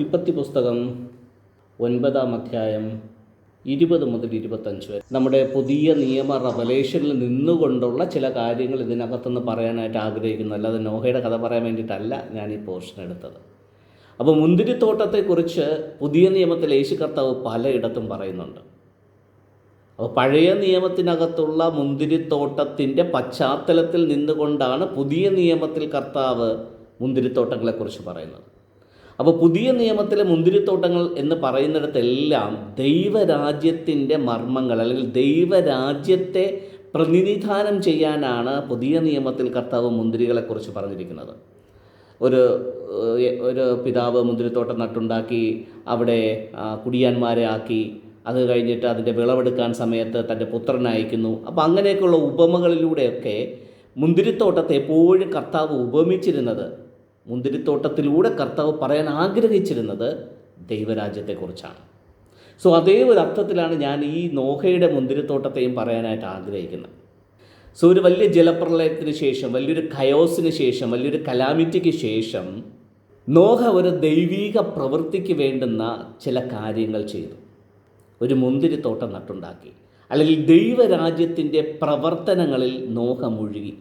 ഉൽപ്പത്തി പുസ്തകം ഒൻപതാം അധ്യായം ഇരുപത് മുതൽ ഇരുപത്തഞ്ച് വരെ. നമ്മുടെ പുതിയ നിയമ റവലേഷനിൽ നിന്നുകൊണ്ടുള്ള ചില കാര്യങ്ങൾ ഇതിനകത്തുനിന്ന് പറയാനായിട്ട് ആഗ്രഹിക്കുന്നു. അല്ലാതെ നോഹയുടെ കഥ പറയാൻ വേണ്ടിയിട്ടല്ല ഞാൻ ഈ പോർഷൻ എടുത്തത്. അപ്പോൾ മുന്തിരിത്തോട്ടത്തെക്കുറിച്ച് പുതിയ നിയമത്തിൽ യേശു കർത്താവ് പലയിടത്തും പറയുന്നുണ്ട്. അപ്പോൾ പഴയ നിയമത്തിനകത്തുള്ള മുന്തിരിത്തോട്ടത്തിന്റെ പശ്ചാത്തലത്തിൽ നിന്നുകൊണ്ടാണ് പുതിയ നിയമത്തിൽ കർത്താവ് മുന്തിരിത്തോട്ടങ്ങളെക്കുറിച്ച് പറയുന്നത്. അപ്പോൾ പുതിയ നിയമത്തിലെ മുന്തിരിത്തോട്ടങ്ങൾ എന്ന് പറയുന്നിടത്തെല്ലാം ദൈവരാജ്യത്തിന്റെ മർമ്മങ്ങൾ അല്ലെങ്കിൽ ദൈവരാജ്യത്തെ പ്രതിനിധാനം ചെയ്യാനാണ് പുതിയ നിയമത്തിൽ കർത്താവ് മുന്തിരികളെക്കുറിച്ച് പറഞ്ഞിരിക്കുന്നത്. ഒരു ഒരു പിതാവ് മുന്തിരിത്തോട്ടം നട്ടുണ്ടാക്കി അവിടെ കുടിയാന്മാരെ ആക്കി അത് കഴിഞ്ഞിട്ട് അതിന്റെ വിളവെടുക്കാൻ സമയത്ത് തന്റെ പുത്രനെ അയക്കുന്നു. അപ്പോൾ അങ്ങനെയൊക്കെയുള്ള ഉപമകളിലൂടെയൊക്കെ മുന്തിരിത്തോട്ടത്തെ എപ്പോഴും കർത്താവ് ഉപമിച്ചിരുന്നത് മുന്തിരിത്തോട്ടത്തിലൂടെ കർത്താവ് പറയാൻ ആഗ്രഹിച്ചിരുന്നത് ദൈവരാജ്യത്തെക്കുറിച്ചാണ്. സോ അതേ ഒരു അർത്ഥത്തിലാണ് ഞാൻ ഈ നോഹയുടെ മുന്തിരിത്തോട്ടത്തെയും പറയാനായിട്ട് ആഗ്രഹിക്കുന്നത്. സോ ഒരു വലിയ ജലപ്രളയത്തിന് ശേഷം വലിയൊരു കയോസിന് ശേഷം വലിയൊരു കലാമിറ്റിക്ക് ശേഷം നോഹ ഒരു ദൈവീക പ്രവൃത്തിക്ക് വേണ്ടുന്ന ചില കാര്യങ്ങൾ ചെയ്തു. ഒരു മുന്തിരിത്തോട്ടം നട്ടുണ്ടാക്കി. അല്ലെങ്കിൽ ദൈവരാജ്യത്തിന്റെ പ്രവർത്തനങ്ങളിൽ നോഹ മുഴുകി.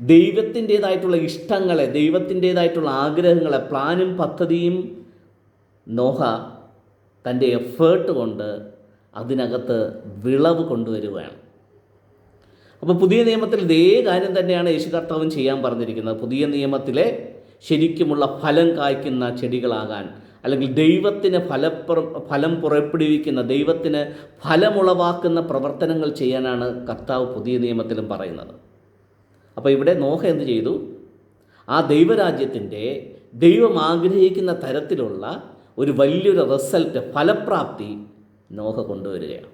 ദൈവത്തിന്റേതായിട്ടുള്ള ഇഷ്ടങ്ങളെ ദൈവത്തിന്റേതായിട്ടുള്ള ആഗ്രഹങ്ങളെ പ്ലാനും പദ്ധതിയും നോഹ തന്റെ എഫേർട്ട് കൊണ്ട് അതിനകത്ത് വിളവ് കൊണ്ടുവരികയാണ് അപ്പോൾ പുതിയ നിയമത്തിൽ ഇതേ കാര്യം തന്നെയാണ് യേശു കർത്താവും ചെയ്യാൻ പറഞ്ഞിരിക്കുന്നത്. പുതിയ നിയമത്തിലെ ശരിക്കുമുള്ള ഫലം കായ്ക്കുന്ന ചെടികളാകാൻ അല്ലെങ്കിൽ ദൈവത്തിന് ഫലപ്ര ഫലം പുറപ്പെടുവിക്കുന്ന ദൈവത്തിന് ഫലമുളവാക്കുന്ന പ്രവർത്തനങ്ങൾ ചെയ്യാനാണ് കർത്താവ് പുതിയ നിയമത്തിലും പറയുന്നത്. അപ്പോൾ ഇവിടെ നോഹ എന്ത് ചെയ്തു? ആ ദൈവരാജ്യത്തിന്റെ ദൈവം ആഗ്രഹിക്കുന്ന തരത്തിലുള്ള ഒരു വലിയൊരു റിസൾട്ട് ഫലപ്രാപ്തി നോഹ കൊണ്ടുവരികയാണ്.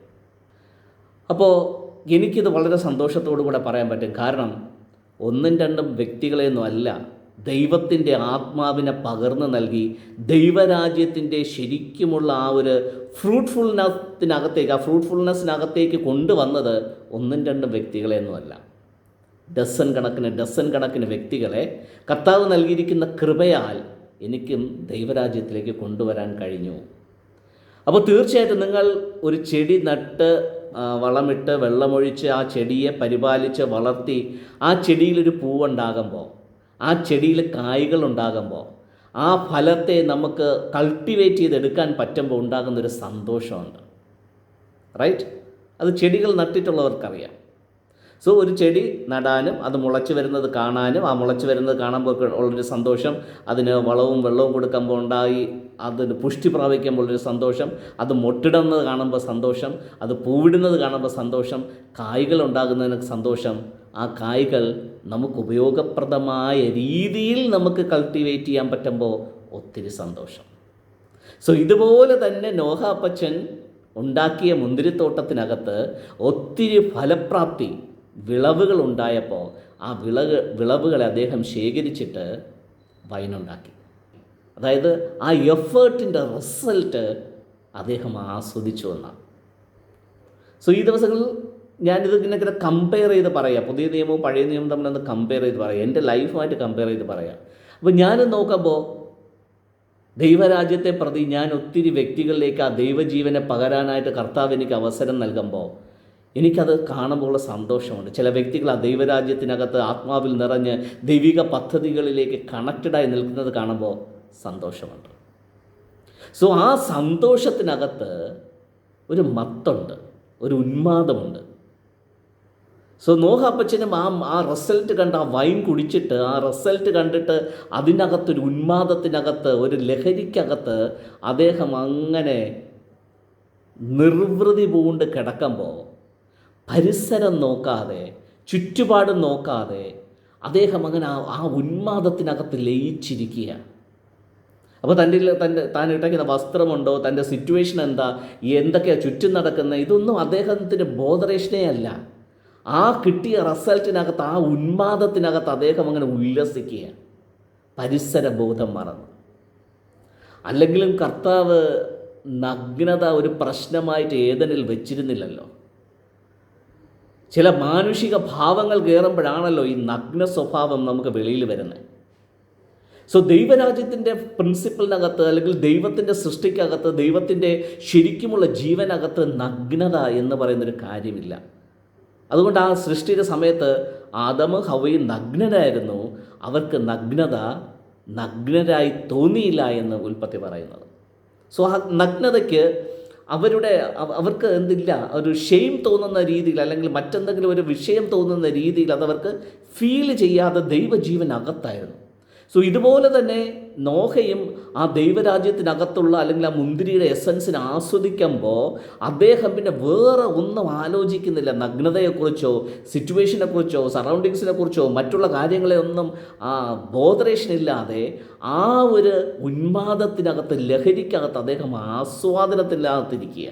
അപ്പോൾ എനിക്കിത് വളരെ സന്തോഷത്തോടു കൂടെ പറയാൻ പറ്റും. കാരണം ഒന്നും രണ്ടും വ്യക്തികളെയൊന്നും അല്ല. ദൈവത്തിന്റെ ആത്മാവിനെ പകർന്നു നൽകി ദൈവരാജ്യത്തിന്റെ ശരിക്കുമുള്ള ആ ഒരു ഫ്രൂട്ട്ഫുൾനെസ്സിനകത്തേക്ക് ആ ഫ്രൂട്ട്ഫുൾനെസ്സിനകത്തേക്ക് കൊണ്ടുവന്നത് ഒന്നും രണ്ടും വ്യക്തികളെയൊന്നുമല്ല ഡസൻ കണക്കിന് ഡസൻ കണക്കിന് വ്യക്തികളെ കർത്താവ് നൽകിയിരിക്കുന്ന കൃപയാൽ എനിക്കും ദൈവരാജ്യത്തിലേക്ക് കൊണ്ടുവരാൻ കഴിഞ്ഞു. അപ്പോൾ തീർച്ചയായിട്ടും നിങ്ങൾ ഒരു ചെടി നട്ട് വളമിട്ട് വെള്ളമൊഴിച്ച് ആ ചെടിയെ പരിപാലിച്ച് വളർത്തി ആ ചെടിയിലൊരു പൂവുണ്ടാകുമ്പോൾ ആ ചെടിയിൽ കായ്കൾ ഉണ്ടാകുമ്പോൾ ആ ഫലത്തെ നമുക്ക് കൾട്ടിവേറ്റ് ചെയ്തെടുക്കാൻ പറ്റുമ്പോൾ ഉണ്ടാകുന്നൊരു സന്തോഷമുണ്ട്. റൈറ്റ് അത് ചെടികൾ നട്ടിട്ടുള്ളവർക്കറിയാം. സോ ഒരു ചെടി നടാനും അത് മുളച്ച് വരുന്നത് കാണാനും ആ മുളച്ച് വരുന്നത് കാണുമ്പോൾ ഉള്ളൊരു സന്തോഷം. അതിന് വളവും വെള്ളവും കൊടുക്കുമ്പോൾ ഉണ്ടായി അതിന് പുഷ്ടി പ്രാപിക്കുമ്പോൾ ഒരു സന്തോഷം. അത് മൊട്ടിടുന്നത് കാണുമ്പോൾ സന്തോഷം. അത് പൂവിടുന്നത് കാണുമ്പോൾ സന്തോഷം. കായ്കൾ ഉണ്ടാകുന്നതിന് സന്തോഷം. ആ കായ്കൾ നമുക്ക് ഉപയോഗപ്രദമായ രീതിയിൽ നമുക്ക് കൾട്ടിവേറ്റ് ചെയ്യാൻ പറ്റുമ്പോൾ ഒത്തിരി സന്തോഷം. സോ ഇതുപോലെ തന്നെ നോഹ അപ്പച്ചൻ ഉണ്ടാക്കിയ മുന്തിരിത്തോട്ടത്തിനകത്ത് ഒത്തിരി ഫലപ്രാപ്തി വിളവുകൾ ഉണ്ടായപ്പോൾ ആ വിളവ് വിളവുകളെ അദ്ദേഹം ശേഖരിച്ചിട്ട് വൈനുണ്ടാക്കി. അതായത് ആ എഫേർട്ടിന്റെ റിസൾട്ട് അദ്ദേഹം ആസ്വദിച്ചു എന്നാണ്. സോ ഈ ദിവസങ്ങളിൽ ഞാനിത് ഇങ്ങനെ കമ്പയർ ചെയ്ത് പറയാം. പുതിയ നിയമവും പഴയ നിയമവും തമ്മിലൊന്ന് കമ്പയർ ചെയ്ത് പറയാം. എന്റെ ലൈഫുമായിട്ട് കമ്പയർ ചെയ്ത് പറയാം. അപ്പോൾ ഞാൻ നോക്കുമ്പോൾ ദൈവരാജ്യത്തെ പ്രതി ഞാൻ ഒത്തിരി വ്യക്തികളിലേക്ക് ആ ദൈവജീവനെ പകരാനായിട്ട് കർത്താവ് എനിക്ക് അവസരം നൽകുമ്പോൾ എനിക്കത് കാണുമ്പോൾ സന്തോഷമുണ്ട്. ചില വ്യക്തികൾ ആ ദൈവരാജ്യത്തിനകത്ത് ആത്മാവിൽ നിറഞ്ഞ് ദൈവിക പദ്ധതികളിലേക്ക് കണക്റ്റഡായി നിൽക്കുന്നത് കാണുമ്പോൾ സന്തോഷമുണ്ട്. സോ ആ സന്തോഷത്തിനകത്ത് ഒരു മത്തുണ്ട് ഒരു ഉന്മാദമുണ്ട്. സോ നോഹാപ്പച്ചനും ആ ആ റിസൾട്ട് കണ്ട് ആ വൈൻ കുടിച്ചിട്ട് ആ റിസൾട്ട് കണ്ടിട്ട് അതിനകത്തൊരു ഉന്മാദത്തിനകത്ത് ഒരു ലഹരിക്കകത്ത് അദ്ദേഹം അങ്ങനെ നിർവൃതി പൂണ്ട് കിടക്കുമ്പോൾ പരിസരം നോക്കാതെ ചുറ്റുപാടും നോക്കാതെ അദ്ദേഹം അങ്ങനെ ആ ഉന്മാദത്തിനകത്ത് ലയിച്ചിരിക്കുക അപ്പോൾ തന്റെ തന്റെ താൻ ഇട്ടയ്ക്കുന്ന വസ്ത്രമുണ്ടോ? തന്റെ സിറ്റുവേഷൻ എന്താ? എന്തൊക്കെയാണ് ചുറ്റും നടക്കുന്നത് ഇതൊന്നും അദ്ദേഹത്തിന്റെ ബോധറേഷനേ അല്ല. ആ കിട്ടിയ റിസൾട്ടിനകത്ത് ആ ഉന്മാദത്തിനകത്ത് അദ്ദേഹം അങ്ങനെ ഉല്ലസിക്കുക പരിസരബോധം മറന്നു. അല്ലെങ്കിലും കർത്താവ് നഗ്നത ഒരു പ്രശ്നമായിട്ട് ഏതനിൽ വെച്ചിരുന്നില്ലല്ലോ. ചില മാനുഷിക ഭാവങ്ങൾ കയറുമ്പോഴാണല്ലോ ഈ നഗ്ന സ്വഭാവം നമുക്ക് വെളിയിൽ വരുന്നത്. സോ ദൈവരാജ്യത്തിന്റെ പ്രിൻസിപ്പിളിനകത്ത് അല്ലെങ്കിൽ ദൈവത്തിന്റെ സൃഷ്ടിക്കകത്ത് ദൈവത്തിന്റെ ശരിക്കുമുള്ള ജീവനകത്ത് നഗ്നത എന്ന് പറയുന്നൊരു കാര്യമില്ല. അതുകൊണ്ട് ആ സൃഷ്ടിയുടെ സമയത്ത് ആദമ ഹവയും നഗ്നരായിരുന്നു. അവർക്ക് നഗ്നത നഗ്നരായി തോന്നിയില്ല എന്ന് ഉൽപ്പത്തി പറയുന്നത്. സോ ആ നഗ്നതയ്ക്ക് അവരുടെ അവർക്ക് എന്തില്ല ഒരു ഷെയിം തോന്നുന്ന രീതിയിൽ അല്ലെങ്കിൽ മറ്റെന്തെങ്കിലും ഒരു വിഷയം തോന്നുന്ന രീതിയിൽ അതവർക്ക് ഫീൽ ചെയ്യാതെ ദൈവജീവൻ അകത്തായിരുന്നു സോ ഇതുപോലെ തന്നെ നോഹയും ആ ദൈവരാജ്യത്തിനകത്തുള്ള അല്ലെങ്കിൽ ആ മുന്തിരിയുടെ എസൻസിനെ ആസ്വദിക്കുമ്പോൾ അദ്ദേഹം പിന്നെ വേറെ ഒന്നും ആലോചിക്കുന്നില്ല. നഗ്നതയെക്കുറിച്ചോ സിറ്റുവേഷനെക്കുറിച്ചോ സറൗണ്ടിങ്സിനെ കുറിച്ചോ മറ്റുള്ള കാര്യങ്ങളെ ഒന്നും ആ ബോധറേഷൻ ഇല്ലാതെ ആ ഒരു ഉന്മാദത്തിനകത്ത് ലഹരിക്കകത്ത് അദ്ദേഹം ആസ്വാദനത്തിനകത്തിരിക്കുക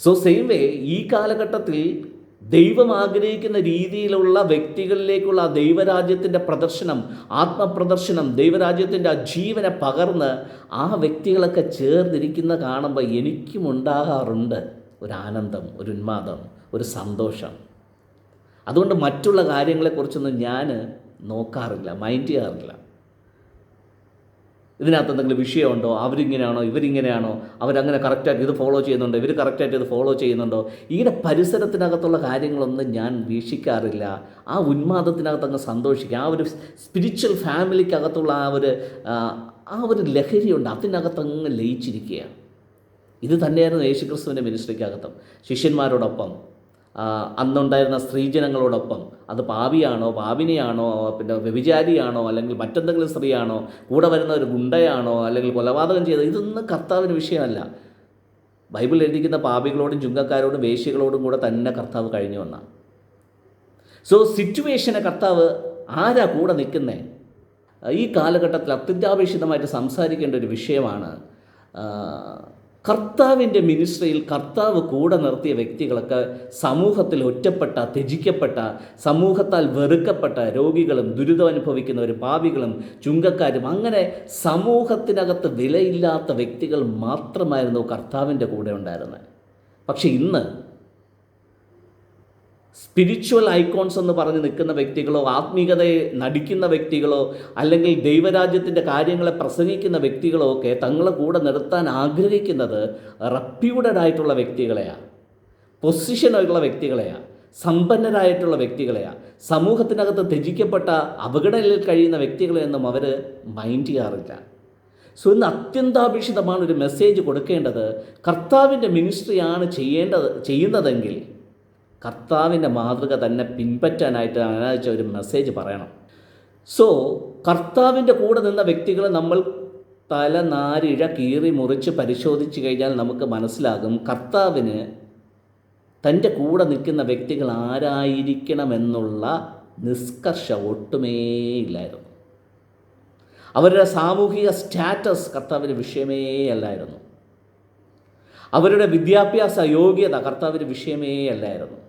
സോ സെയിം വേ ഈ കാലഘട്ടത്തിൽ ദൈവം ആഗ്രഹിക്കുന്ന രീതിയിലുള്ള വ്യക്തികളിലേക്കുള്ള ദൈവരാജ്യത്തിന്റെ പ്രദർശനം ആത്മപ്രദർശനം ദൈവരാജ്യത്തിന്റെ ആ ജീവനെ പകർന്ന് ആ വ്യക്തികളൊക്കെ ചേർന്നിരിക്കുന്ന കാണുമ്പോൾ എനിക്കും ഉണ്ടാകാറുണ്ട് ഒരു ആനന്ദം ഒരു ഉന്മാദം ഒരു സന്തോഷം. അതുകൊണ്ട് മറ്റുള്ള കാര്യങ്ങളെക്കുറിച്ചൊന്നും ഞാൻ നോക്കാറില്ല മൈൻഡ് ചെയ്യാറില്ല. ഇതിനകത്ത് എന്തെങ്കിലും വിഷയമുണ്ടോ? അവരിങ്ങനെയാണോ? ഇവരിങ്ങനെയാണോ? അവരങ്ങനെ കറക്റ്റായിട്ട് ഇത് ഫോളോ ചെയ്യുന്നുണ്ടോ? ഇവർ കറക്റ്റായിട്ട് ഇത് ഫോളോ ചെയ്യുന്നുണ്ടോ? ഇങ്ങനെ പരിസരത്തിനകത്തുള്ള കാര്യങ്ങളൊന്നും ഞാൻ വീക്ഷിക്കാറില്ല. ആ ഉന്മാദത്തിനകത്ത് അങ്ങ് സന്തോഷിക്കുക ആ ഒരു സ്പിരിച്വൽ ഫാമിലിക്കകത്തുള്ള ആ ഒരു ആ, ഒരു ലഹരിയുണ്ട്. അതിനകത്ത് അങ്ങ് ലയിച്ചിരിക്കുക ഇത് തന്നെയായിരുന്നു യേശുക്രിസ്തുവിന്റെ മിനിസ്ട്രിക്കകത്തും ശിഷ്യന്മാരോടൊപ്പം. അന്നുണ്ടായിരുന്ന സ്ത്രീജനങ്ങളോടൊപ്പം. അത് പാവിയാണോ പാപിനിയാണോ പിന്നെ വ്യഭിചാരിയാണോ അല്ലെങ്കിൽ മറ്റെന്തെങ്കിലും സ്ത്രീയാണോ കൂടെ വരുന്ന ഒരു ഗുണ്ടയാണോ അല്ലെങ്കിൽ കൊലപാതകം ചെയ്ത ഇതൊന്നും കർത്താവിന് വിഷയമല്ല. ബൈബിൾ എഴുതിക്കുന്ന പാപികളോടും ചുങ്കക്കാരോടും വേശ്യകളോടും കൂടെ തന്നെ കർത്താവ് കഴിഞ്ഞു വന്ന. സോ സിറ്റുവേഷനെ കർത്താവ് ആരാ കൂടെ നിൽക്കുന്നേ? ഈ കാലഘട്ടത്തിൽ അത്യന്താപേക്ഷിതമായിട്ട് സംസാരിക്കേണ്ട ഒരു വിഷയമാണ് കർത്താവിന്റെ മിനിസ്ട്രിയിൽ കർത്താവ് കൂടെ നിർത്തിയ വ്യക്തികളൊക്കെ സമൂഹത്തിൽ ഒറ്റപ്പെട്ട ത്യജിക്കപ്പെട്ട സമൂഹത്താൽ വെറുക്കപ്പെട്ട രോഗികളും ദുരിതം അനുഭവിക്കുന്നവർ പാപികളും ചുങ്കക്കാരും അങ്ങനെ സമൂഹത്തിനകത്ത് വിലയില്ലാത്ത വ്യക്തികൾ മാത്രമായിരുന്നു കർത്താവിന്റെ കൂടെ ഉണ്ടായിരുന്നത്. പക്ഷേ ഇന്ന് സ്പിരിച്വൽ ഐക്കോൺസ് എന്ന് പറഞ്ഞ് നിൽക്കുന്ന വ്യക്തികളോ ആത്മീയതയെ നടിക്കുന്ന വ്യക്തികളോ അല്ലെങ്കിൽ ദൈവരാജ്യത്തിന്റെ കാര്യങ്ങളെ പ്രസംഗിക്കുന്ന വ്യക്തികളോ ഒക്കെ തങ്ങളെ കൂടെ നിർത്താൻ ആഗ്രഹിക്കുന്നത് റെപ്യൂട്ടഡ് ആയിട്ടുള്ള വ്യക്തികളെയാണ് പൊസിഷനുള്ള വ്യക്തികളെയാണ് സമ്പന്നരായിട്ടുള്ള വ്യക്തികളെയാണ് സമൂഹത്തിനകത്ത് ത്യജിക്കപ്പെട്ട അപകടങ്ങളിൽ കഴിയുന്ന വ്യക്തികളെയൊന്നും അവർ മൈൻഡ് ചെയ്യാറില്ല. സോ ഇന്ന് അത്യന്താപേക്ഷിതമാണ് ഒരു മെസ്സേജ് കൊടുക്കേണ്ടത് കർത്താവിന്റെ മിനിസ്ട്രിയാണ് ചെയ്യേണ്ടത് ചെയ്യുന്നതെങ്കിൽ കർത്താവിന്റെ മാതൃക തന്നെ പിൻപറ്റാനായിട്ട് അനുവദിച്ച ഒരു മെസ്സേജ് പറയണം. സോ കർത്താവിന്റെ കൂടെ നിന്ന വ്യക്തികളെ നമ്മൾ തല നാരിഴ കീറി മുറിച്ച് പരിശോധിച്ച് കഴിഞ്ഞാൽ നമുക്ക് മനസ്സിലാകും കർത്താവിന് തന്റെ കൂടെ നിൽക്കുന്ന വ്യക്തികൾ ആരായിരിക്കണമെന്നുള്ള നിഷ്കർഷ ഒട്ടുമേ ഇല്ലായിരുന്നു അവരുടെ സാമൂഹിക സ്റ്റാറ്റസ് കർത്താവിന് വിഷയമേ അല്ലായിരുന്നു. അവരുടെ വിദ്യാഭ്യാസ യോഗ്യത കർത്താവിന് വിഷയമേ അല്ലായിരുന്നു.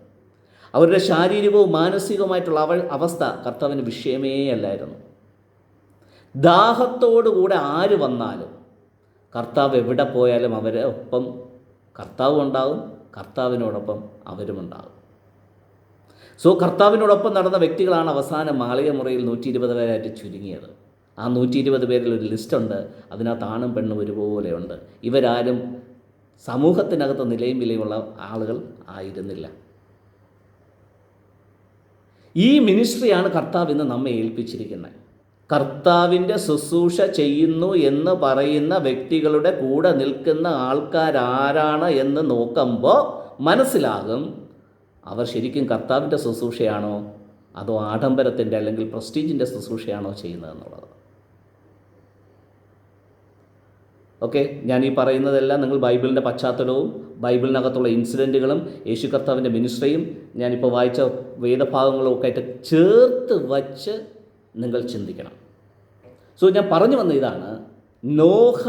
അവരുടെ ശാരീരികവും മാനസികവുമായിട്ടുള്ള അവൾ അവസ്ഥ കർത്താവിന് വിഷയമേ അല്ലായിരുന്നു. ദാഹത്തോടുകൂടെ ആര് വന്നാലും കർത്താവ് എവിടെ പോയാലും അവരെ ഒപ്പം കർത്താവും ഉണ്ടാവും കർത്താവിനോടൊപ്പം അവരുമുണ്ടാകും സോ കർത്താവിനോടൊപ്പം നടന്ന വ്യക്തികളാണ് അവസാന മാളിക മുറിയിൽ നൂറ്റി ഇരുപത് പേരായിട്ട് ചുരുങ്ങിയത്. ആ നൂറ്റി ഇരുപത് പേരിൽ ഒരു ലിസ്റ്റുണ്ട് അതിനകത്ത് ആണും പെണ്ണും ഒരുപോലെയുണ്ട്. ഇവരാരും സമൂഹത്തിനകത്ത് നിലയും വിലയുമുള്ള ആളുകൾ ആയിരുന്നില്ല. ഈ മിനിസ്ട്രിയാണ് കർത്താവ് ഇന്ന് നമ്മെ ഏൽപ്പിച്ചിരിക്കുന്നത്. കർത്താവിന്റെ ശുശ്രൂഷ ചെയ്യുന്നു എന്ന് പറയുന്ന വ്യക്തികളുടെ കൂടെ നിൽക്കുന്ന ആൾക്കാരാരാണ് എന്ന് നോക്കുമ്പോൾ മനസ്സിലാകും അവർ ശരിക്കും കർത്താവിന്റെ ശുശ്രൂഷയാണോ അതോ ആഡംബരത്തിന്റെ അല്ലെങ്കിൽ പ്രസ്റ്റീജിന്റെ ശുശ്രൂഷയാണോ ചെയ്യുന്നതെന്നുള്ളത് ഓക്കെ? ഞാൻ ഈ പറയുന്നതെല്ലാം നിങ്ങൾ ബൈബിളിന്റെ പശ്ചാത്തലവും ബൈബിളിനകത്തുള്ള ഇൻസിഡന്റുകളും യേശു കർത്താവിന്റെ മിനിസ്ട്രിയും ഞാനിപ്പോൾ വായിച്ച വേദഭാഗങ്ങളും ഒക്കെ ആയിട്ട് ചേർത്ത് വച്ച് നിങ്ങൾ ചിന്തിക്കണം. സോ ഞാൻ പറഞ്ഞു വന്ന ഇതാണ്. നോഹ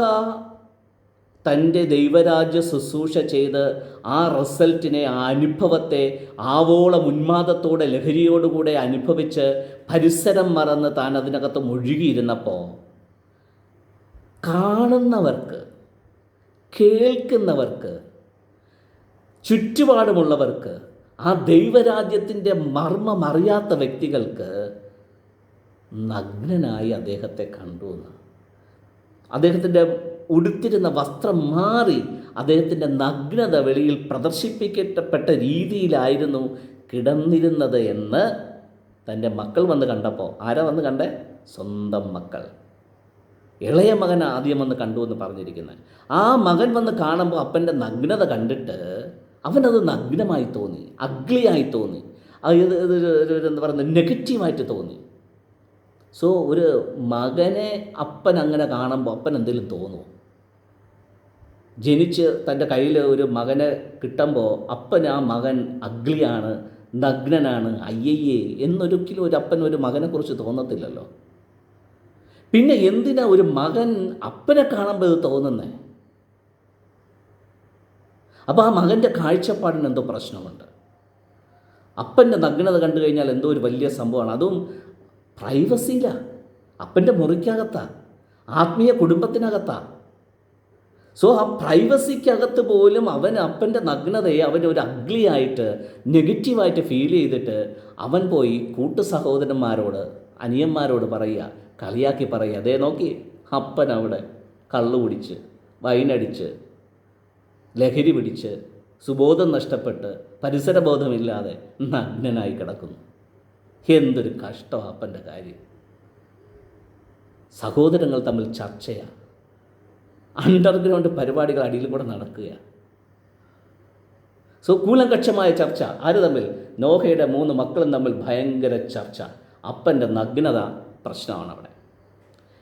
തന്റെ ദൈവരാജ്യ ശുശ്രൂഷ ചെയ്ത് ആ റിസൾട്ടിനെ ആ അനുഭവത്തെ ആവോളം ഉന്മാദത്തോടെ ലഹരിയോടുകൂടെ അനുഭവിച്ച് പരിസരം മറന്ന് താൻ അതിനകത്ത് മുഴുകിയിരുന്നപ്പോൾ കാണുന്നവർക്ക് കേൾക്കുന്നവർക്ക് ചുറ്റുപാടുമുള്ളവർക്ക് ആ ദൈവരാജ്യത്തിന്റെ മർമ്മം അറിയാത്ത വ്യക്തികൾക്ക് നഗ്നനായി അദ്ദേഹത്തെ കണ്ടു എന്ന്. അദ്ദേഹത്തിന്റെ ഉടുത്തിരുന്ന വസ്ത്രം മാറി അദ്ദേഹത്തിന്റെ നഗ്നത വെളിയിൽ പ്രദർശിപ്പിക്കപ്പെട്ട രീതിയിലായിരുന്നു കിടന്നിരുന്നത് എന്ന് തന്റെ മക്കൾ വന്ന് കണ്ടപ്പോൾ. ആരാ വന്ന് കണ്ടേ? സ്വന്തം മക്കൾ. ഇളയ മകൻ ആദ്യം വന്ന് കണ്ടു എന്ന് പറഞ്ഞിരിക്കുന്നത് ആ മകൻ വന്ന് കാണുമ്പോൾ അപ്പന്റെ നഗ്നത കണ്ടിട്ട് അവനത് നഗ്നമായി തോന്നി അഗ്ലിയായി തോന്നി. അത് എന്താ പറയുന്നത്? നെഗറ്റീവായിട്ട് തോന്നി. സോ ഒരു മകനെ അപ്പൻ അങ്ങനെ കാണുമ്പോൾ അപ്പൻ എന്തെങ്കിലും തോന്നുമോ ജനിച്ച് തന്റെ കയ്യിൽ ഒരു മകനെ കിട്ടുമ്പോൾ അപ്പൻ ആ മകൻ അഗ്ലിയാണ് നഗ്നനാണ് അയ്യയ്യേ എന്നൊരിക്കലും ഒരു അപ്പൻ ഒരു മകനെക്കുറിച്ച് തോന്നത്തില്ലല്ലോ. പിന്നെ എന്തിനാ ഒരു മകൻ അപ്പനെ കാണുമ്പോൾ ഇത് തോന്നുന്നേ? അപ്പോൾ ആ മകന്റെ കാഴ്ചപ്പാടിന് എന്തോ പ്രശ്നമുണ്ട്. അപ്പന്റെ നഗ്നത കണ്ടു കഴിഞ്ഞാൽ എന്തോ ഒരു വലിയ സംഭവമാണ്. അതും പ്രൈവസിയിലാണ് അപ്പന്റെ മുറിക്കകത്താ. ആത്മീയ കുടുംബത്തിനകത്താ. സോ ആ പ്രൈവസിക്കകത്ത് പോലും അവൻ അപ്പന്റെ നഗ്നതയെ അവൻ ഒരു അഗ്ലി ആയിട്ട് നെഗറ്റീവായിട്ട് ഫീൽ ചെയ്തിട്ട് അവൻ പോയി കൂട്ടു സഹോദരന്മാരോട് അനിയന്മാരോട് പറയുക കളിയാക്കി പറയുക അതേ നോക്കി അപ്പൻ അവിടെ കള്ളു കുടിച്ച് വൈനടിച്ച് ലഹരി പിടിച്ച് സുബോധം നഷ്ടപ്പെട്ട് പരിസരബോധമില്ലാതെ നഗ്നനായി കിടക്കുന്നു. എന്തൊരു കഷ്ടം അപ്പന്റെ കാര്യം. സഹോദരങ്ങൾ തമ്മിൽ ചർച്ചയാണ്. അണ്ടർഗ്രൗണ്ട് പരിപാടികൾ അടിയിൽ കൂടെ നടക്കുകയാണ്. സോ കൂലങ്കക്ഷമായ ചർച്ച. ആര് തമ്മിൽ? നോഹയുടെ മൂന്ന് മക്കളും തമ്മിൽ ഭയങ്കര ചർച്ച. അപ്പന്റെ നഗ്നത പ്രശ്നമാണ് അവിടെ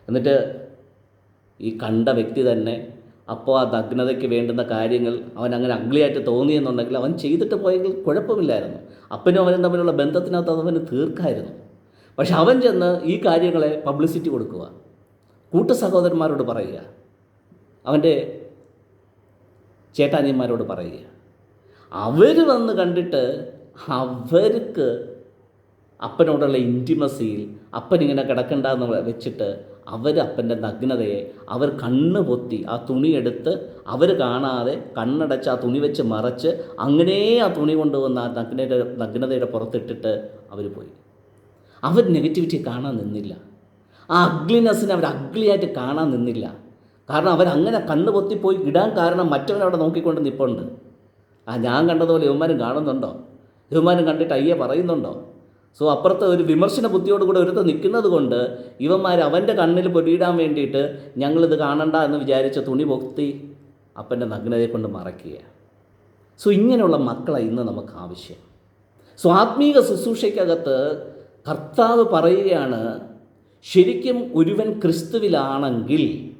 എന്നിട്ട് ഈ കണ്ട വ്യക്തി തന്നെ അപ്പോൾ ആ നഗ്നതയ്ക്ക് വേണ്ടുന്ന കാര്യങ്ങൾ അവൻ അങ്ങനെ അഗ്ലിയായിട്ട് തോന്നിയെന്നുണ്ടെങ്കിൽ അവൻ ചെയ്തിട്ട് പോയെങ്കിൽ കുഴപ്പമില്ലായിരുന്നു. അപ്പനും അവനും തമ്മിലുള്ള ബന്ധത്തിനകത്ത് അവന് തീർക്കായിരുന്നു. പക്ഷെ അവൻ ചെന്ന് ഈ കാര്യങ്ങളെ പബ്ലിസിറ്റി കൊടുക്കുക കൂട്ടു സഹോദരന്മാരോട് പറയുക അവന്റെ ചേട്ടാനിയന്മാരോട് പറയുക. അവർ വന്ന് കണ്ടിട്ട് അവർക്ക് അപ്പനോടുള്ള ഇന്റിമസിയിൽ അപ്പൻ ഇങ്ങനെ കിടക്കണ്ടെന്ന് വെച്ചിട്ട് അവർ അപ്പന്റെ നഗ്നതയെ അവർ കണ്ണ് പൊത്തി ആ തുണിയെടുത്ത് അവർ കാണാതെ കണ്ണടച്ച് ആ തുണി വെച്ച് മറച്ച് അങ്ങനെ ആ തുണി കൊണ്ടുവന്ന് ആ നഗ്നയുടെ നഗ്നതയുടെ പുറത്തിട്ടിട്ട് അവർ പോയി. അവർ നെഗറ്റിവിറ്റി കാണാൻ നിന്നില്ല. ആ അഗ്ലിനെസ്സിനെ അവർ അഗ്ലിയായിട്ട് കാണാൻ നിന്നില്ല. കാരണം അവരങ്ങനെ കണ്ണ് പൊത്തിപ്പോയി ഇടാൻ കാരണം മറ്റവനവിടെ നോക്കിക്കൊണ്ട് നിൽപ്പുണ്ട് ആ ഞാൻ കണ്ടതുപോലെ യവന്മാരും കാണുന്നുണ്ടോ? യവന്മാരും കണ്ടിട്ട് അയ്യെ പറയുന്നുണ്ടോ? സോ അപ്പുറത്ത് ഒരു വിമർശന ബുദ്ധിയോടുകൂടെ ഒരുത്ത് നിൽക്കുന്നത് കൊണ്ട് ഇവന്മാർ അവന്റെ കണ്ണിൽ പൊടിയിടാൻ വേണ്ടിയിട്ട് ഞങ്ങളിത് കാണണ്ട എന്ന് വിചാരിച്ച തുണി പൊക്തി അപ്പന്റെ നഗ്നതയെ കൊണ്ട് മറയ്ക്കുക സോ ഇങ്ങനെയുള്ള മക്കളെ ഇന്ന് നമുക്ക് ആവശ്യം. സോ ആത്മീക ശുശ്രൂഷയ്ക്കകത്ത് കർത്താവ് പറയുകയാണ് ശരിക്കും ഒരുവൻ ക്രിസ്തുവിലാണെങ്കിൽ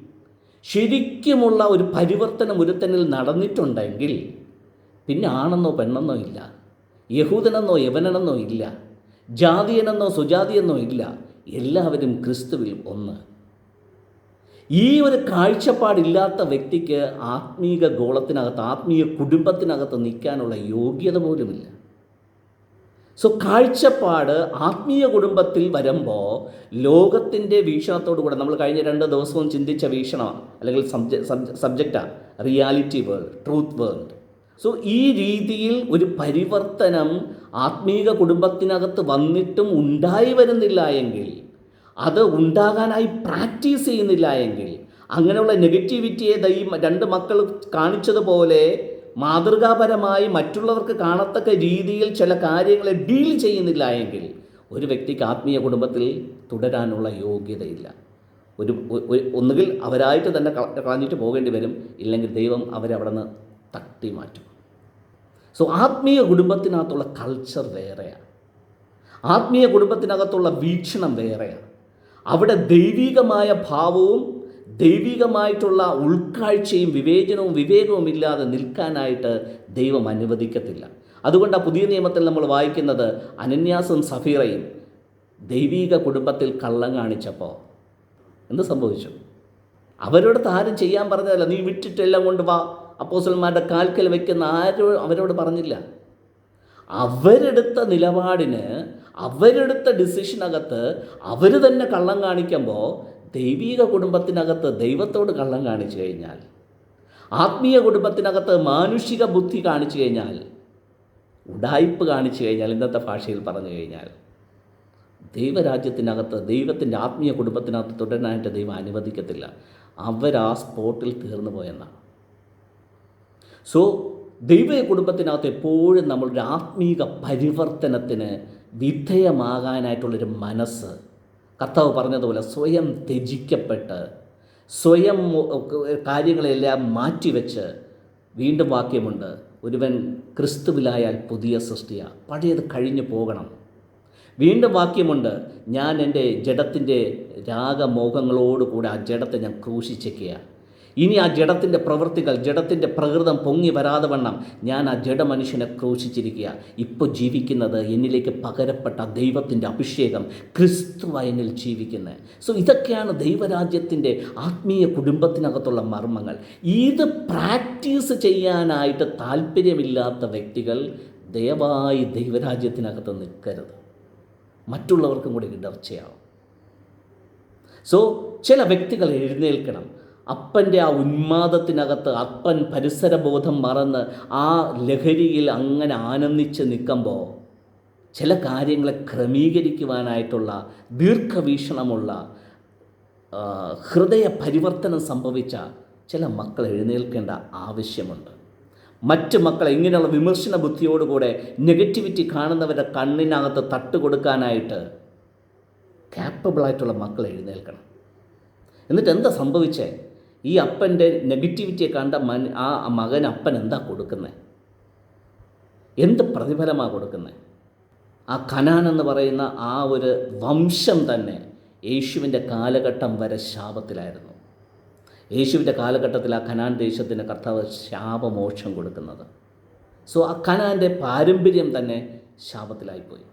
ശരിക്കുമുള്ള ഒരു പരിവർത്തനം ഒരുത്തനിൽ നടന്നിട്ടുണ്ടെങ്കിൽ പിന്നെ ആണെന്നോ പെണ്ണെന്നോ ഇല്ല. യഹൂദനെന്നോ യവനെന്നോ ഇല്ല. ജാതിയനെന്നോ സുജാതിയെന്നോ ഇല്ല. എല്ലാവരും ക്രിസ്തുവിൽ ഒന്ന്. ഈ ഒരു കാഴ്ചപ്പാടില്ലാത്ത വ്യക്തിക്ക് ആത്മീക ഗോളത്തിനകത്ത് ആത്മീയ കുടുംബത്തിനകത്ത് നിൽക്കാനുള്ള യോഗ്യത പോലുമില്ല. സോ കാഴ്ചപ്പാട് ആത്മീയ കുടുംബത്തിൽ വരുമ്പോൾ ലോകത്തിന്റെ വീക്ഷണത്തോടു കൂടെ നമ്മൾ കഴിഞ്ഞ രണ്ട് ദിവസവും ചിന്തിച്ച വീക്ഷണമാണ്. അല്ലെങ്കിൽ സബ്ജ സബ്ജക്റ്റാണ് reality world truth world so ഈ രീതിയിൽ ഒരു പരിവർത്തനം ആത്മീക കുടുംബത്തിനകത്ത് വന്നിട്ടും ഉണ്ടായി വരുന്നില്ല എങ്കിൽ അത് ഉണ്ടാകാനായി പ്രാക്ടീസ് ചെയ്യുന്നില്ല എങ്കിൽ അങ്ങനെയുള്ള നെഗറ്റിവിറ്റിയെ ഈ രണ്ട് മക്കൾ കാണിച്ചതുപോലെ മാതൃകാപരമായി മറ്റുള്ളവർക്ക് കാണത്തക്ക രീതിയിൽ ചില കാര്യങ്ങളെ ഡീൽ ചെയ്യുന്നില്ല എങ്കിൽ ഒരു വ്യക്തിക്ക് ആത്മീയ കുടുംബത്തിൽ തുടരാനുള്ള യോഗ്യതയില്ല. ഒരു ഒന്നുകിൽ അവരായിട്ട് തന്നെ കള- കളഞ്ഞിട്ട് പോകേണ്ടി വരും. ഇല്ലെങ്കിൽ ദൈവം അവരവിടെ നിന്ന് തട്ടി മാറ്റും സോ ആത്മീയ കുടുംബത്തിനകത്തുള്ള കൾച്ചർ വേറെയാണ്. ആത്മീയ കുടുംബത്തിനകത്തുള്ള വീക്ഷണം വേറെയാണ്. അവിടെ ദൈവികമായ ഭാവവും ദൈവികമായിട്ടുള്ള ഉൾക്കാഴ്ചയും വിവേചനവും വിവേകവും ഇല്ലാതെ നിൽക്കാനായിട്ട് ദൈവം അനുവദിക്കത്തില്ല. അതുകൊണ്ട് ആ പുതിയ നിയമത്തിൽ നമ്മൾ വായിക്കുന്നത് അനന്യാസും സഫീറയും ദൈവീക കുടുംബത്തിൽ കള്ളം കാണിച്ചപ്പോൾ എന്ത് സംഭവിച്ചു? അവരോട് താരം ചെയ്യാൻ പറഞ്ഞതല്ല നീ വിട്ടിട്ടെല്ലാം കൊണ്ട് വാ. അപ്പോസന്മാരുടെ കാൽക്കൽ വയ്ക്കുന്ന ആരും അവരോട് പറഞ്ഞില്ല. അവരെടുത്ത നിലപാടിന് അവരെടുത്ത ഡിസിഷനകത്ത് അവർ തന്നെ കള്ളം കാണിക്കുമ്പോൾ ദൈവീക കുടുംബത്തിനകത്ത് ദൈവത്തോട് കള്ളം കാണിച്ചു കഴിഞ്ഞാൽ ആത്മീയ കുടുംബത്തിനകത്ത് മാനുഷിക ബുദ്ധി കാണിച്ചു കഴിഞ്ഞാൽ ഉടായ്പ് കാണിച്ചു കഴിഞ്ഞാൽ ഇന്നത്തെ ഭാഷയിൽ പറഞ്ഞു കഴിഞ്ഞാൽ ദൈവരാജ്യത്തിനകത്ത് ദൈവത്തിന്റെ ആത്മീയ കുടുംബത്തിനകത്ത് തുടരാനായിട്ട് ദൈവം അനുവദിക്കത്തില്ല. അവർ ആ സ്പോട്ടിൽ തീർന്നു പോയെന്നാണ്. സോ ദൈവ കുടുംബത്തിനകത്ത് എപ്പോഴും നമ്മളൊരു ആത്മീക പരിവർത്തനത്തിന് വിധേയമാകാനായിട്ടുള്ളൊരു മനസ്സ്. കർത്താവ് പറഞ്ഞതുപോലെ സ്വയം ത്യജിക്കപ്പെട്ട് സ്വയം കാര്യങ്ങളെല്ലാം മാറ്റിവെച്ച് വീണ്ടും വാക്യമുണ്ട്. ഒരുവൻ ക്രിസ്തുവിലായാൽ പുതിയ സൃഷ്ടിയാണ് പഴയത് കഴിഞ്ഞു പോകണം. വീണ്ടും വാക്യമുണ്ട് ഞാൻ എന്റെ ജഡത്തിന്റെ രാഗമോഹങ്ങളോടുകൂടെ ആ ജഡത്തെ ഞാൻ ക്രൂശിച്ചേക്കുകയാണ് ഇനി ആ ജഡത്തിന്റെ പ്രവൃത്തികൾ ജഡത്തിന്റെ പ്രകൃതം പൊങ്ങി വരാതെ വണ്ണം ഞാൻ ആ ജഡമനുഷ്യനെ ക്രൂശിച്ചിരിക്കുക. ഇപ്പോൾ ജീവിക്കുന്നത് എന്നിലേക്ക് പകരപ്പെട്ട ദൈവത്തിന്റെ അഭിഷേകം ക്രിസ്തു എന്നിൽ ജീവിക്കുന്നത് സോ ഇതൊക്കെയാണ് ദൈവരാജ്യത്തിന്റെ ആത്മീയ കുടുംബത്തിനകത്തുള്ള മർമ്മങ്ങൾ. ഇത് പ്രാക്ടീസ് ചെയ്യാനായിട്ട് താല്പര്യമില്ലാത്ത വ്യക്തികൾ ദയവായി ദൈവരാജ്യത്തിനകത്ത് നിൽക്കരുത്. മറ്റുള്ളവർക്കും കൂടി ഇടർച്ചയാവും. സോ ചില വ്യക്തികൾ എഴുന്നേൽക്കണം. അപ്പന്റെ ആ ഉന്മാദത്തിനകത്ത് അപ്പൻ പരിസരബോധം മറന്ന് ആ ലഹരിയിൽ അങ്ങനെ ആനന്ദിച്ച് നിൽക്കുമ്പോൾ ചില കാര്യങ്ങളെ ക്രമീകരിക്കുവാനായിട്ടുള്ള ദീർഘവീക്ഷണമുള്ള ഹൃദയ പരിവർത്തനം സംഭവിച്ച ചില മക്കൾ എഴുന്നേൽക്കേണ്ട ആവശ്യമുണ്ട്. മറ്റ് മക്കളെ ഇങ്ങനെയുള്ള വിമർശന ബുദ്ധിയോടുകൂടെ നെഗറ്റിവിറ്റി കാണുന്നവരുടെ കണ്ണിനകത്ത് തട്ടുകൊടുക്കാനായിട്ട് ക്യാപ്പബിളായിട്ടുള്ള മക്കൾ എഴുന്നേൽക്കണം. എന്നിട്ട് എന്താ സംഭവിച്ചേ? ഈ അപ്പന്റെ നെഗറ്റിവിറ്റിയെ കണ്ട മൻ ആ മകൻ അപ്പൻ എന്താ കൊടുക്കുന്നത് എന്ത് പ്രതിഫലമാണ് കൊടുക്കുന്നത് ആ കനാൻ എന്ന് പറയുന്ന ആ ഒരു വംശം തന്നെ യേശുവിന്റെ കാലഘട്ടം വരെ ശാപത്തിലായിരുന്നു. യേശുവിന്റെ കാലഘട്ടത്തിൽ ആ കനാൻ ദേശത്തിന് കർത്താവ് ശാപമോക്ഷം കൊടുക്കുന്നത്. സോ ആ കനാന്റെ പാരമ്പര്യം തന്നെ ശാപത്തിലായിപ്പോയി.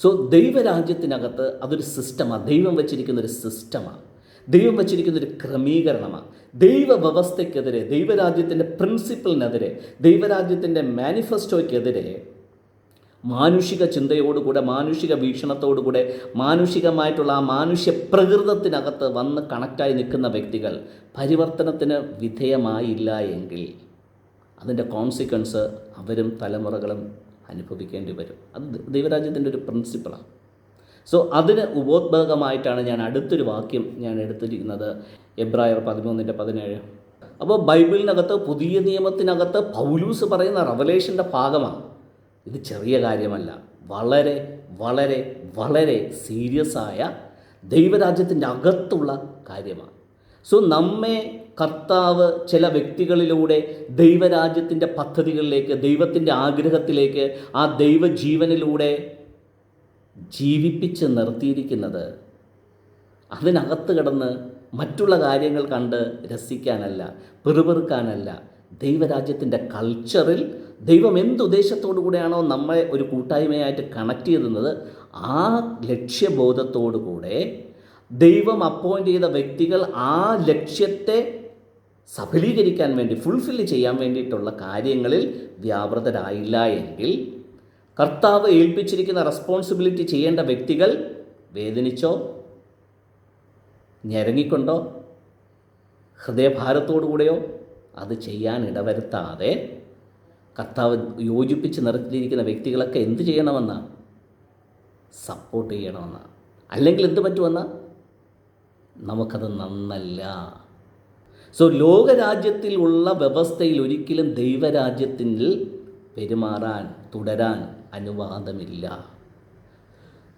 സോ ദൈവരാജ്യത്തിനകത്ത് അതൊരു സിസ്റ്റമാണ് ദൈവം വെച്ചിരിക്കുന്ന ഒരു സിസ്റ്റമാണ് ദൈവം വച്ചിരിക്കുന്ന ഒരു ക്രമീകരണമാണ്. ദൈവ വ്യവസ്ഥയ്ക്കെതിരെ ദൈവരാജ്യത്തിന്റെ പ്രിൻസിപ്പിളിനെതിരെ ദൈവരാജ്യത്തിന്റെ മാനിഫെസ്റ്റോയ്ക്കെതിരെ മാനുഷിക ചിന്തയോടുകൂടെ മാനുഷിക വീക്ഷണത്തോടുകൂടെ മാനുഷികമായിട്ടുള്ള ആ മാനുഷ്യ പ്രകൃതത്തിനകത്ത് വന്ന് കണക്റ്റായി നിൽക്കുന്ന വ്യക്തികൾ പരിവർത്തനത്തിന് വിധേയമായില്ല എങ്കിൽ അതിന്റെ കോൺസിക്വൻസ് അവരും തലമുറകളും അനുഭവിക്കേണ്ടി വരും. അത് ദൈവരാജ്യത്തിന്റെ ഒരു പ്രിൻസിപ്പിളാണ് സോ അതിന് ഉപോത്ബകമായിട്ടാണ് ഞാൻ അടുത്തൊരു വാക്യം ഞാൻ എടുത്തിരിക്കുന്നത്. എബ്രായർ പതിമൂന്നിന്റെ പതിനേഴ്. അപ്പോൾ ബൈബിളിനകത്ത് പുതിയ നിയമത്തിനകത്ത് പൗലൂസ് പറയുന്ന റവലേഷന്റെ ഭാഗമാണ്. ഇത് ചെറിയ കാര്യമല്ല. വളരെ വളരെ വളരെ സീരിയസ് ആയ ദൈവരാജ്യത്തിന്റെ അകത്തുള്ള കാര്യമാണ്. സോ നമ്മെ കർത്താവ് ചില വ്യക്തികളിലൂടെ ദൈവരാജ്യത്തിന്റെ പദ്ധതികളിലേക്ക് ദൈവത്തിന്റെ ആഗ്രഹത്തിലേക്ക് ആ ദൈവജീവനിലൂടെ ജീവിപ്പിച്ച് നിർത്തിയിരിക്കുന്നത് അതിനകത്ത് കിടന്ന് മറ്റുള്ള കാര്യങ്ങൾ കണ്ട് രസിക്കാനല്ല പെറുപെറുക്കാനല്ല. ദൈവരാജ്യത്തിന്റെ കൾച്ചറിൽ ദൈവം എന്തുദ്ദേശത്തോടു കൂടെയാണോ നമ്മളെ ഒരു കൂട്ടായ്മയായിട്ട് കണക്ട് ചെയ്യുന്നത് ആ ലക്ഷ്യബോധത്തോടു കൂടെ ദൈവം അപ്പോയിന്റ് ചെയ്ത വ്യക്തികൾ ആ ലക്ഷ്യത്തെ സഫലീകരിക്കാൻ വേണ്ടി ഫുൾഫിൽ ചെയ്യാൻ വേണ്ടിയിട്ടുള്ള കാര്യങ്ങളിൽ വ്യാപൃതരായില്ല എങ്കിൽ കർത്താവ് ഏൽപ്പിച്ചിരിക്കുന്ന റെസ്പോൺസിബിലിറ്റി ചെയ്യേണ്ട വ്യക്തികൾ വേദനിച്ചോ ഞെരങ്ങിക്കൊണ്ടോ ഹൃദയഭാരത്തോടുകൂടെയോ അത് ചെയ്യാൻ ഇടവരുത്താതെ കർത്താവ് യോജിപ്പിച്ച് നിർത്തിയിരിക്കുന്ന വ്യക്തികളൊക്കെ എന്ത് ചെയ്യണമെന്ന്? സപ്പോർട്ട് ചെയ്യണമെന്ന്? അല്ലെങ്കിൽ എന്ത് പറ്റുമെന്ന? നമുക്കത് നന്നല്ല. സോ ലോകരാജ്യത്തിലുള്ള വ്യവസ്ഥയിൽ ഒരിക്കലും ദൈവരാജ്യത്തിൽ പെരുമാറാൻ തുടരാൻ അനുവാദമില്ല.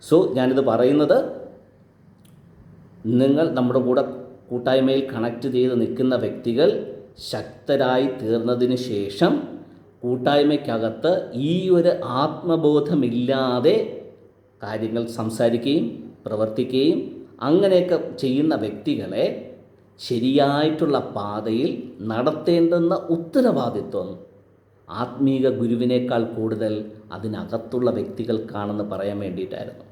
സോ ഞാനിത് പറയുന്നത് നിങ്ങൾ നമ്മുടെ കൂടെ കൂട്ടായ്മയിൽ കണക്ട് ചെയ്ത് നിൽക്കുന്ന വ്യക്തികൾ ശക്തരായി തീർന്നതിന് ശേഷം കൂട്ടായ്മയ്ക്കകത്ത് ഈ ഒരു ആത്മബോധമില്ലാതെ കാര്യങ്ങൾ സംസാരിക്കുകയും പ്രവർത്തിക്കുകയും അങ്ങനെയൊക്കെ ചെയ്യുന്ന വ്യക്തികളെ ശരിയായിട്ടുള്ള പാതയിൽ നടത്തേണ്ടുന്ന ഉത്തരവാദിത്വം ആത്മീക ഗുരുവിനേക്കാൾ കൂടുതൽ അതിനകത്തുള്ള വ്യക്തികൾക്കാണെന്ന് പറയാൻ വേണ്ടിയിട്ടായിരുന്നു.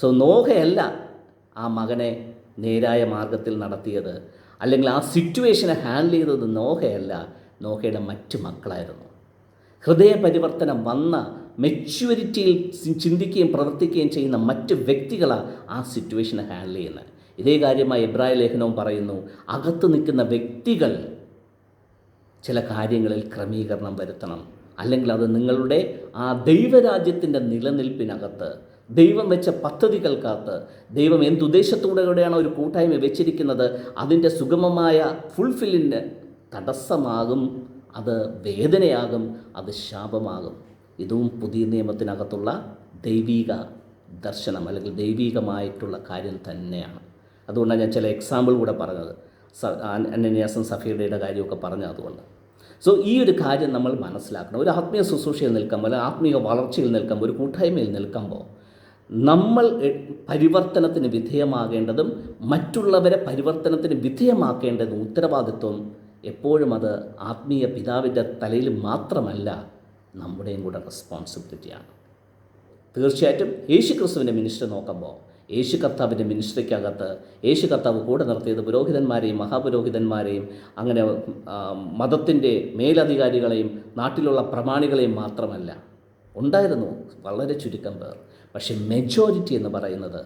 സോ നോഹയല്ല ആ മകനെ നേരായ മാർഗത്തിൽ നടത്തിയത്. അല്ലെങ്കിൽ ആ സിറ്റുവേഷനെ ഹാൻഡിൽ ചെയ്തത് നോഹയല്ല നോഹയുടെ മറ്റു മക്കളായിരുന്നു. ഹൃദയ പരിവർത്തനം വന്ന മെച്യൂരിറ്റിയിൽ ചിന്തിക്കുകയും പ്രവർത്തിക്കുകയും ചെയ്യുന്ന മറ്റ് വ്യക്തികളാണ് ആ സിറ്റുവേഷനെ ഹാൻഡിൽ ചെയ്യുന്നത്. ഇതേ കാര്യമായി ഇബ്രാഹിം ലേഖനവും പറയുന്നു അകത്ത് നിൽക്കുന്ന വ്യക്തികൾ ചില കാര്യങ്ങളിൽ ക്രമീകരണം വരുത്തണം. അല്ലെങ്കിൽ അത് നിങ്ങളുടെ ആ ദൈവരാജ്യത്തിന്റെ നിലനിൽപ്പിനകത്ത് ദൈവം വെച്ച പദ്ധതികൾക്കകത്ത് ദൈവം എന്തുദ്ദേശത്തോടെയാണ് ഒരു കൂട്ടായ്മ വെച്ചിരിക്കുന്നത് അതിന്റെ സുഗമമായ ഫുൾഫില്ലിന് തടസ്സമാകും അത് വേദനയാകും അത് ശാപമാകും. ഇതും പുതിയ നിയമത്തിനകത്തുള്ള ദൈവീക ദർശനം അല്ലെങ്കിൽ ദൈവീകമായിട്ടുള്ള കാര്യം തന്നെയാണ്. അതുകൊണ്ടാണ് ഞാൻ ചില എക്സാമ്പിൾ കൂടെ പറഞ്ഞത്. അനന്യാസം സഫീഡയുടെ കാര്യമൊക്കെ പറഞ്ഞത് അതുകൊണ്ട്. സോ ഈ ഒരു കാര്യം നമ്മൾ മനസ്സിലാക്കണം. ഒരു ആത്മീയ ശുശ്രൂഷയിൽ നിൽക്കുമ്പോൾ അല്ലെങ്കിൽ ആത്മീയ വളർച്ചയിൽ നിൽക്കുമ്പോൾ ഒരു കൂട്ടായ്മയിൽ നിൽക്കുമ്പോൾ നമ്മൾ പരിവർത്തനത്തിന് വിധേയമാകേണ്ടതും മറ്റുള്ളവരെ പരിവർത്തനത്തിന് വിധേയമാക്കേണ്ടതും ഉത്തരവാദിത്വം എപ്പോഴും അത് ആത്മീയ പിതാവിന്റെ തലയിൽ മാത്രമല്ല നമ്മുടെയും കൂടെ റെസ്പോൺസിബിലിറ്റിയാണ് തീർച്ചയായിട്ടും യേശു ക്രിസ്തുവിന്റെ മിനിസ്റ്റർ നോക്കുമ്പോൾ യേശു കർത്താവിന്റെ മിനിസ്ട്രിക്കകത്ത് യേശു കർത്താവ് കൂടെ നിർത്തിയത് പുരോഹിതന്മാരെയും മഹാപുരോഹിതന്മാരെയും അങ്ങനെ മതത്തിന്റെ മേലധികാരികളെയും നാട്ടിലുള്ള പ്രമാണികളെയും മാത്രമല്ല. ഉണ്ടായിരുന്നു വളരെ ചുരുക്കം പേർ. പക്ഷേ മെജോറിറ്റി എന്ന് പറയുന്നത്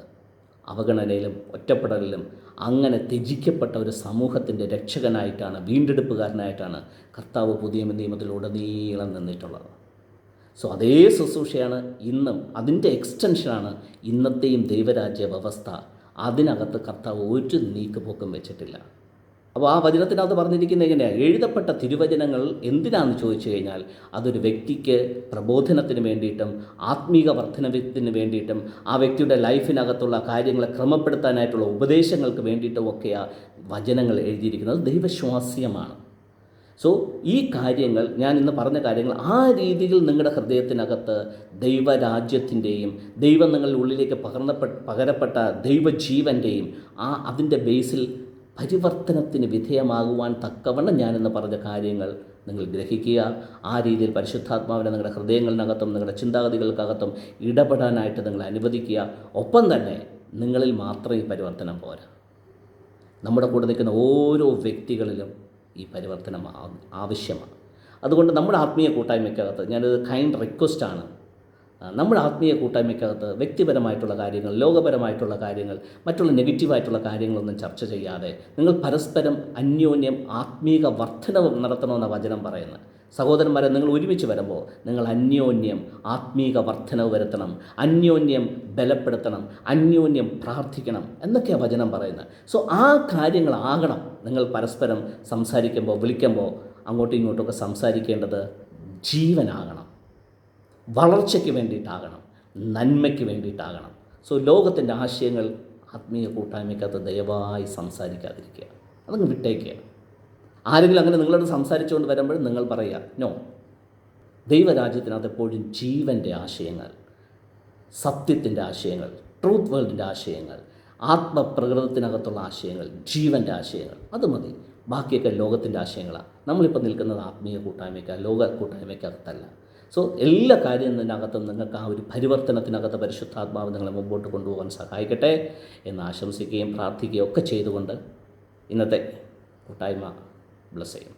അവഗണനയിലും ഒറ്റപ്പെടലിലും അങ്ങനെ ത്യജിക്കപ്പെട്ട ഒരു സമൂഹത്തിന്റെ രക്ഷകനായിട്ടാണ് വീണ്ടെടുപ്പുകാരനായിട്ടാണ് കർത്താവ് പുതിയ നിയമത്തിലുടനീളം നിന്നിട്ടുള്ളത്. സോ അതേ ശുശ്രൂഷയാണ് ഇന്നും അതിന്റെ എക്സ്റ്റൻഷനാണ് ഇന്നത്തെയും ദൈവരാജ്യ വ്യവസ്ഥ. അതിനകത്ത് കർത്താവ് ഒരു നീക്കുപോക്കും വെച്ചിട്ടില്ല. അപ്പോൾ ആ വചനത്തിനകത്ത് പറഞ്ഞിരിക്കുന്നത് എങ്ങനെയാണ് എഴുതപ്പെട്ട തിരുവചനങ്ങൾ എന്തിനാണെന്ന് ചോദിച്ചു കഴിഞ്ഞാൽ അതൊരു വ്യക്തിക്ക് പ്രബോധനത്തിന് വേണ്ടിയിട്ടും ആത്മീക വർധനത്തിന് വേണ്ടിയിട്ടും ആ വ്യക്തിയുടെ ലൈഫിനകത്തുള്ള കാര്യങ്ങളെ ക്രമപ്പെടുത്താനായിട്ടുള്ള ഉപദേശങ്ങൾക്ക് വേണ്ടിയിട്ടും ഒക്കെയാണ് വചനങ്ങൾ എഴുതിയിരിക്കുന്നത്. ദൈവശ്വാസ്യമാണ്. സോ ഈ കാര്യങ്ങൾ ഞാൻ ഇന്ന് പറഞ്ഞ കാര്യങ്ങൾ ആ രീതിയിൽ നിങ്ങളുടെ ഹൃദയത്തിനകത്ത് ദൈവരാജ്യത്തിന്റെയും ദൈവം നിങ്ങളുടെ ഉള്ളിലേക്ക് പകർന്നപ്പെട്ട പകരപ്പെട്ട ദൈവജീവന്റെയും ആ അതിന്റെ ബേസിൽ പരിവർത്തനത്തിന് വിധേയമാകുവാൻ തക്കവണ്ണം ഞാനിന്ന് പറഞ്ഞ കാര്യങ്ങൾ നിങ്ങൾ ഗ്രഹിക്കുക. ആ രീതിയിൽ പരിശുദ്ധാത്മാവിനെ നിങ്ങളുടെ ഹൃദയങ്ങളിനകത്തും നിങ്ങളുടെ ചിന്താഗതികൾക്കകത്തും ഇടപെടാനായിട്ട് നിങ്ങൾ അനുവദിക്കുക. ഒപ്പം തന്നെ നിങ്ങളിൽ മാത്രം ഈ പരിവർത്തനം പോരാ. നമ്മുടെ കൂടെ നിൽക്കുന്ന ഓരോ വ്യക്തികളിലും ഈ പരിവർത്തനം ആവശ്യമാണ്. അതുകൊണ്ട് നമ്മുടെ ആത്മീയ കൂട്ടായ്മയ്ക്കകത്ത് ഞാനൊരു കൈൻഡ് റിക്വസ്റ്റാണ് നമ്മുടെ ആത്മീയ കൂട്ടായ്മയ്ക്കകത്ത് വ്യക്തിപരമായിട്ടുള്ള കാര്യങ്ങൾ ലോകപരമായിട്ടുള്ള കാര്യങ്ങൾ മറ്റുള്ള നെഗറ്റീവായിട്ടുള്ള കാര്യങ്ങളൊന്നും ചർച്ച ചെയ്യാതെ നിങ്ങൾ പരസ്പരം അന്യോന്യം ആത്മീക വർധനവ് നടത്തണമെന്ന വചനം പറയുന്നത്. സഹോദരന്മാരെ നിങ്ങൾ ഒരുമിച്ച് വരുമ്പോൾ നിങ്ങൾ അന്യോന്യം ആത്മീക വർധനവ് വരുത്തണം അന്യോന്യം ബലപ്പെടുത്തണം അന്യോന്യം പ്രാർത്ഥിക്കണം എന്നൊക്കെയാണ് വചനം പറയുന്നത്. സോ ആ കാര്യങ്ങളാകണം നിങ്ങൾ പരസ്പരം സംസാരിക്കുമ്പോൾ വിളിക്കുമ്പോൾ അങ്ങോട്ടും ഇങ്ങോട്ടുമൊക്കെ സംസാരിക്കേണ്ടത് ജീവനാകണം. വളർച്ചയ്ക്ക് വേണ്ടിയിട്ടാകണം നന്മയ്ക്ക് വേണ്ടിയിട്ടാകണം. സോ ലോകത്തിന്റെ ആശയങ്ങൾ ആത്മീയ കൂട്ടായ്മയ്ക്കകത്ത് ദയവായി സംസാരിക്കാതിരിക്കുക. അതങ്ങ് വിട്ടേക്കുക ആരെങ്കിലും അങ്ങനെ നിങ്ങളോട് സംസാരിച്ചുകൊണ്ട് വരുമ്പോൾ നിങ്ങൾ പറയുക നോ ദൈവരാജ്യത്തിനകത്ത് എപ്പോഴും ജീവന്റെ ആശയങ്ങൾ സത്യത്തിന്റെ ആശയങ്ങൾ ട്രൂത്ത് വേൾഡിന്റെ ആശയങ്ങൾ ആത്മപ്രകൃതത്തിനകത്തുള്ള ആശയങ്ങൾ ജീവന്റെ ആശയങ്ങൾ അത് മതി. ബാക്കിയൊക്കെ ലോകത്തിന്റെ ആശയങ്ങളാണ് നമ്മളിപ്പോൾ നിൽക്കുന്നത് ആത്മീയ കൂട്ടായ്മയ്ക്ക ലോക കൂട്ടായ്മയ്ക്കകത്തല്ല. സോ എല്ലാ കാര്യത്തിനകത്തും നിങ്ങൾക്ക് ആ ഒരു പരിവർത്തനത്തിനകത്ത് പരിശുദ്ധാത്മാവ് നിങ്ങളെ മുമ്പോട്ട് കൊണ്ടുപോകാൻ സഹായിക്കട്ടെ എന്ന് ആശംസിക്കുകയും പ്രാർത്ഥിക്കുകയും ഒക്കെ ചെയ്തുകൊണ്ട് ഇന്നത്തെ കൂട്ടായ്മ ബ്ലസ് ചെയ്യും